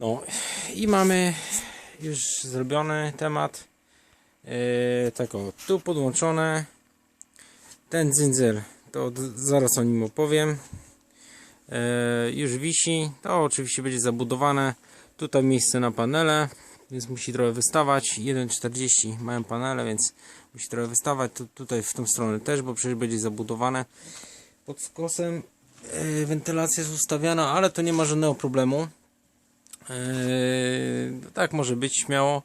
No i mamy już zrobiony temat. Yy, tak o, tu podłączone. Ten dzyndzel, to zaraz o nim opowiem. Yy, już wisi. To oczywiście będzie zabudowane. Tutaj miejsce na panele, więc musi trochę wystawać. 1,40 mają panele, więc musi trochę wystawać. Tu, tutaj w tą stronę też, bo przecież będzie zabudowane. Pod skosem yy, wentylacja jest ustawiana, ale to nie ma żadnego problemu. Eee, tak może być śmiało.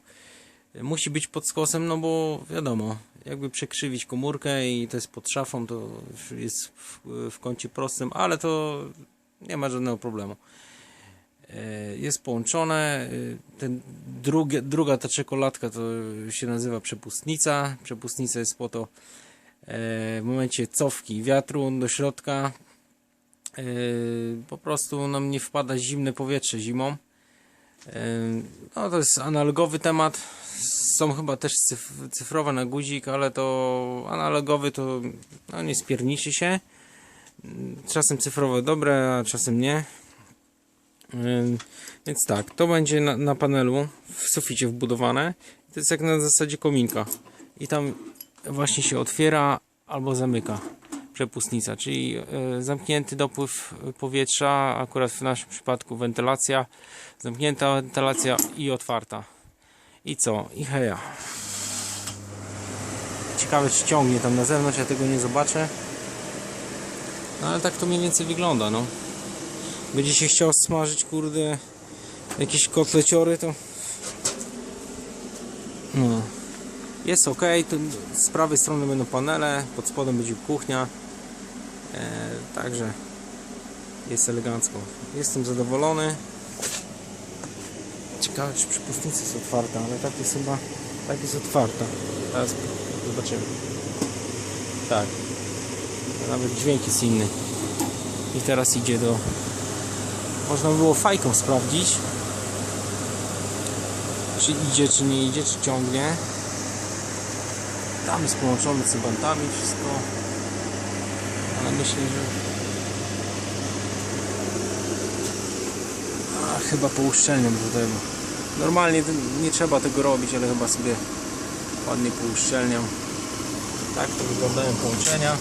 Musi być pod skosem, no bo wiadomo, jakby przekrzywić komórkę i to jest pod szafą, to jest w, w kącie prostym, ale to nie ma żadnego problemu. Eee, Jest połączone. eee, Ten drugie, druga ta czekoladka to się nazywa przepustnica. Przepustnica jest po to eee, w momencie cofki wiatru do środka. Po prostu nam nie wpada zimne powietrze zimą. No to jest analogowy temat. Są chyba też cyf- cyfrowe na guzik, ale to analogowy to no, nie spierniczy się. Czasem cyfrowe dobre, a czasem nie. Więc tak, to będzie na, na panelu w suficie wbudowane. To jest jak na zasadzie kominka. I tam właśnie się otwiera albo zamyka przepustnica, czyli e, zamknięty dopływ powietrza, akurat w naszym przypadku wentylacja, zamknięta wentylacja i otwarta. I co? I heja. Ciekawe czy ciągnie tam na zewnątrz, ja tego nie zobaczę. No ale tak to mniej więcej wygląda, no. Będzie się chciał smażyć, kurde, jakieś kotleciory, to... No. Jest ok, tu z prawej strony będą panele, pod spodem będzie kuchnia. Także jest elegancko. Jestem zadowolony. Ciekawe czy przypustnica jest otwarta, ale tak jest chyba tak jest otwarta. Teraz zobaczymy. Tak. Nawet dźwięk jest inny. I teraz idzie do. Można by było fajką sprawdzić. Czy idzie, czy nie idzie, czy ciągnie. Tam jest połączony cybantami wszystko. Ale myślę, że Chyba pouszczelniam tutaj. bo Normalnie to nie trzeba tego robić, ale chyba sobie ładnie pouszczelniam. Tak to wyglądają połączenia.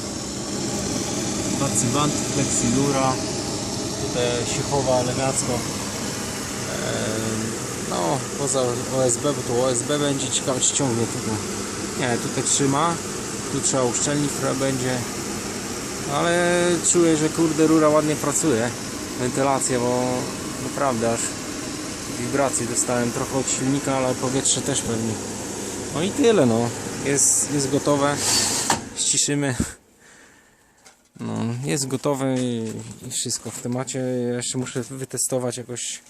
Dwa cybanty, flexilura. Tutaj się chowa elegancko. No, poza OSB, bo to OSB będzie ciekawe czy ciągnie tego. Nie, tutaj trzyma. Tu trzeba uszczelnić, która będzie. Ale czuję, że kurde rura ładnie pracuje. Wentylacja, bo naprawdę aż wibracje dostałem trochę od silnika, ale powietrze też pewnie. No i tyle no. Jest, jest gotowe. Ściszymy. No, jest gotowe i, wszystko w temacie. Jeszcze muszę wytestować jakoś